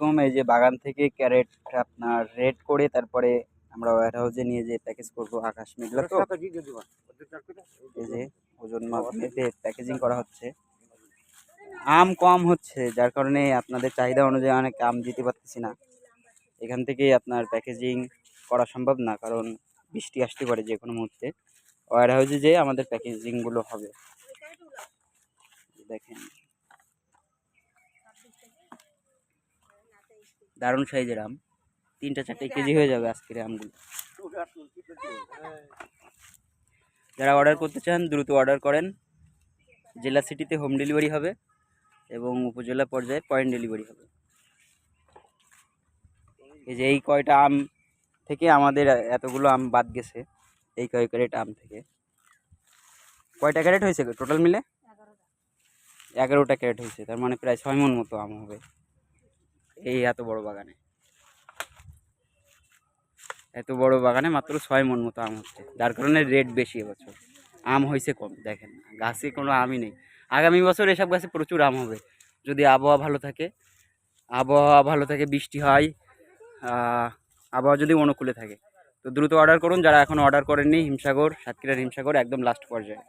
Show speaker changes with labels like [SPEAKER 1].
[SPEAKER 1] এরকম এই যে বাগান থেকে ক্যারেট আপনার রেড করে তারপরে আমরা ওয়ার হাউসে নিয়ে যে প্যাকেজ করব আকাশ মেঘলা তো। এই যে ওজন মেপে প্যাকেজিং করা হচ্ছে। আম কম হচ্ছে যার কারণে আপনাদের চাহিদা অনুযায়ী অনেক আম দিতে পারতেছি না। এখান থেকেই আপনার প্যাকেজিং করা সম্ভব না কারণ বৃষ্টি আসতে পারে যে কোনো মুহূর্তে। ওয়ার হাউসে যেয়ে আমাদের প্যাকেজিংগুলো হবে। দেখেন। দারুণ সাইজের আম। তিনটা চারটে কেজি হয়ে যাবে আজকের আমগুলো। যারা অর্ডার করতে চান দ্রুত অর্ডার করেন। জেলা সিটিতে হোম ডেলিভারি হবে এবং উপজেলা পর্যায়ে পয়েন্ট ডেলিভারি হবে। এই যে এই কয়টা আম থেকে আমাদের এতগুলো আম বাদ গেছে এই কয় ক্যারেট আম থেকে। কয়টা ক্যারেট হয়েছে টোটাল মিলে? এগারোটা ক্যারেট হয়েছে তার মানে প্রায় ছয় মন মতো আম হবে। এই এত বড় বাগানে। এত বড় বাগানে মাত্র ছয় মন মতো আম হচ্ছে। যার কারণে রেট বেশি এবছর। আম হয়েছে কম, দেখেন। গাছে কোনো আমই নেই। আগামী বছর এসব গাছে প্রচুর আম হবে। যদি আবহাওয়া ভালো থাকে, আবহাওয়া ভালো থাকে, বৃষ্টি হয় আবহাওয়া যদি অনুকূলে থাকে, তো দ্রুত অর্ডার করুন। যারা এখন অর্ডার করেননি, হিমসাগর, সাতক্ষীরার হিমসাগর একদম লাস্ট পর্যায়ে।